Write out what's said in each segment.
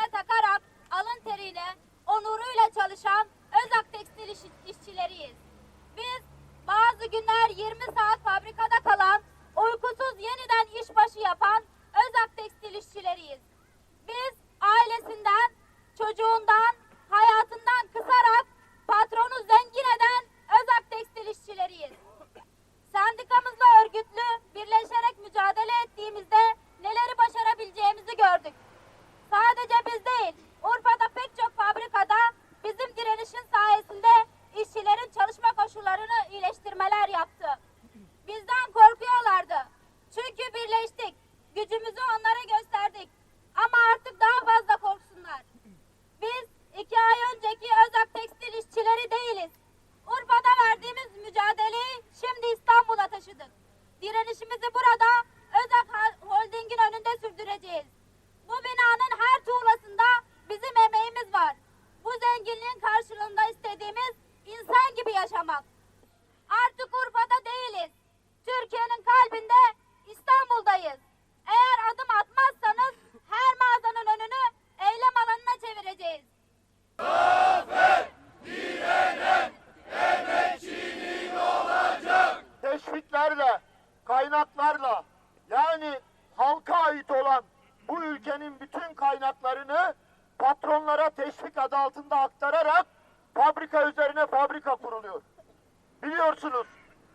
boynuna takarak alın teriyle, onuruyla çalışan Özak tekstil iş, işçileriyiz. Biz bazı günler 20 saat fabrikada kalan, uykusuz yeniden işbaşı yapan Özak tekstil işçileriyiz. şimdi İstanbul'a taşıdık. Direnişimizi burada Özak Holding'in önünde sürdüreceğiz. Bu binanın her tuğlasında bizim emeğimiz var. Bu zenginliğin karşılığında istediğimiz insan gibi yaşamak. Kaynaklarla yani halka ait olan bu ülkenin bütün kaynaklarını patronlara teşvik adı altında aktararak fabrika üzerine fabrika kuruluyor. Biliyorsunuz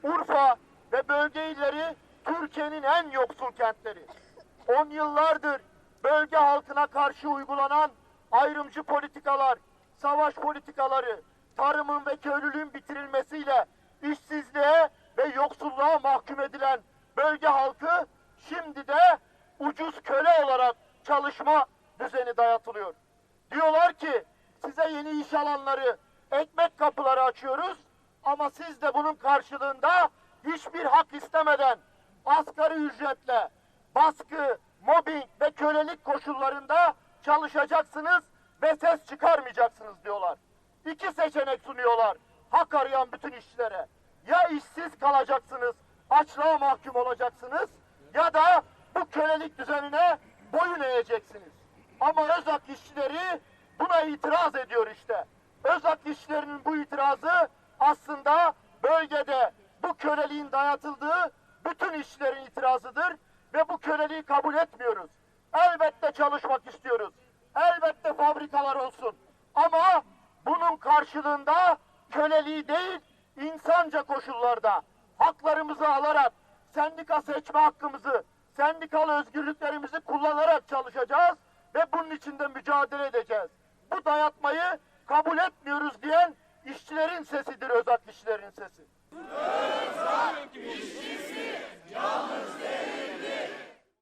Urfa ve bölge illeri Türkiye'nin en yoksul kentleri. On yıllardır bölge halkına karşı uygulanan ayrımcı politikalar, savaş politikaları, tarımın ve köylülüğün bitirilmesiyle işsizliğe ve yoksulluğa mahkum edilen bölge halkı şimdi de ucuz köle olarak çalışma düzeni dayatılıyor. Diyorlar ki size yeni iş alanları, ekmek kapıları açıyoruz ama siz de bunun karşılığında hiçbir hak istemeden asgari ücretle baskı, mobbing ve kölelik koşullarında çalışacaksınız ve ses çıkarmayacaksınız diyorlar. İki seçenek sunuyorlar hak arayan bütün işçilere. Ya işsiz kalacaksınız, açlığa mahkum olacaksınız ya da bu kölelik düzenine boyun eğeceksiniz. Ama Özak işçileri buna itiraz ediyor işte. Özak işçilerinin bu itirazı aslında bölgede bu köleliğin dayatıldığı bütün işçilerin itirazıdır ve bu köleliği kabul etmiyoruz. Elbette çalışmak istiyoruz. Elbette fabrikalar olsun. Ama bunun karşılığında köleliği değil, insanca koşullarda haklarımızı alarak sendika seçme hakkımızı, sendikal özgürlüklerimizi kullanarak çalışacağız ve bunun için de mücadele edeceğiz. Bu dayatmayı kabul etmiyoruz diyen işçilerin sesidir Özak işçilerin sesi. işçisi, yalnız